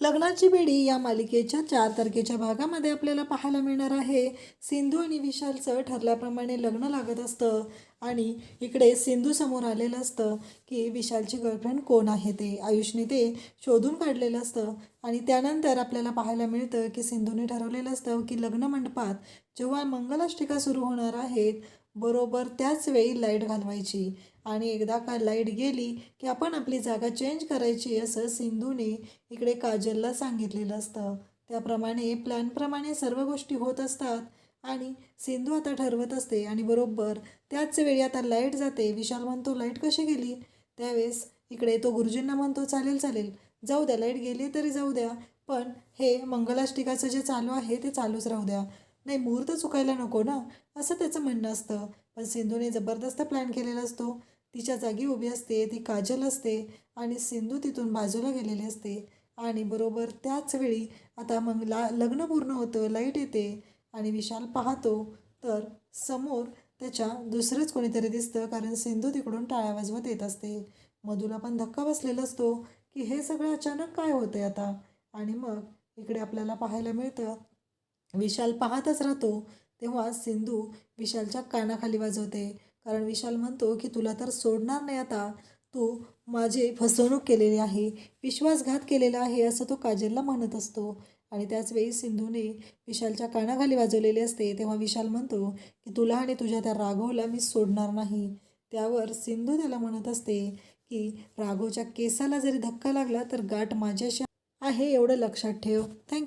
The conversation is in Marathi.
लग्नाची बेडी या मालिकेच्या चार तारखेच्या भागामध्ये आपल्याला पाहायला मिळणार आहे. सिंधू आणि विशालचं ठरल्याप्रमाणे लग्न लागत असतं आणि इकडे सिंधू समोर आलेलं असतं की विशालची गर्लफ्रेंड कोण आहे ते. आयुषने ते शोधून काढलेलं असतं आणि त्यानंतर आपल्याला पाहायला मिळतं की सिंधूने ठरवलेलं असतं की लग्न मंडपात जेव्हा मंगलाष्टिका सुरू होणार आहेत बरोबर त्याच वेळी लाइट घालवायची. आणि एकदा का लाइट गेली की आपण आपली जागा चेंज करायची असं सिंधूने इकडे काजलला सांगितलेलं असतं. त्याप्रमाणे प्लॅनप्रमाणे सर्व गोष्टी होत असतात. आणि सिंधू आता ठरवत असते आणि बरोबर त्याच वेळी आता लाइट जाते. विशाल म्हणतो लाइट कशी गेली? त्यावेळेस इकडे तो गुरुजींना म्हणतो चालेल चालेल. जाऊ द्या लाइट गेली तरी जाऊ द्या. पण हे मंगलाष्टिकाचं जे चालू आहे ते चालूच राहू द्या. नाही मुहूर्त चुकायला नको ना. असं त्याचं म्हणणं असतं. पण सिंधूने जबरदस्त प्लॅन केलेला असतो. तिच्या जागी उभी असते ती काजल असते आणि सिंधू तिथून बाजूला गेलेली असते. आणि बरोबर त्याच वेळी आता मग ला लग्न पूर्ण होतं लाइट येते आणि विशाल पाहतो. तर समोर त्याच्या दुसरंच कोणीतरी दिसतं कारण सिंधू तिकडून टाळ्या वाजवत येत असते. मधूला पण धक्का बसलेला असतो की हे सगळं अचानक काय होतंय आता? आणि मग इकडे आपल्याला पाहायला मिळतं विशाल पाहतच राहतो. तेव्हा सिंधू विशालच्या कानाखाली वाजवते. कारण विशाल म्हणतो की तुला तर सोडणार नाही आता. तू माझी फसवणूक केलेली आहे. विश्वासघात केलेला आहे असं तो काजलला म्हणत असतो. आणि त्याचवेळी सिंधूने विशालच्या कानाखाली वाजवलेले असते. तेव्हा विशाल म्हणतो की तुला आणि तुझ्या त्या राघवला मी सोडणार नाही. त्यावर सिंधू त्याला म्हणत असते की राघवच्या केसाला जरी धक्का लागला तर गाठ माझ्याशी आहे एवढं लक्षात ठेव. थँक्यू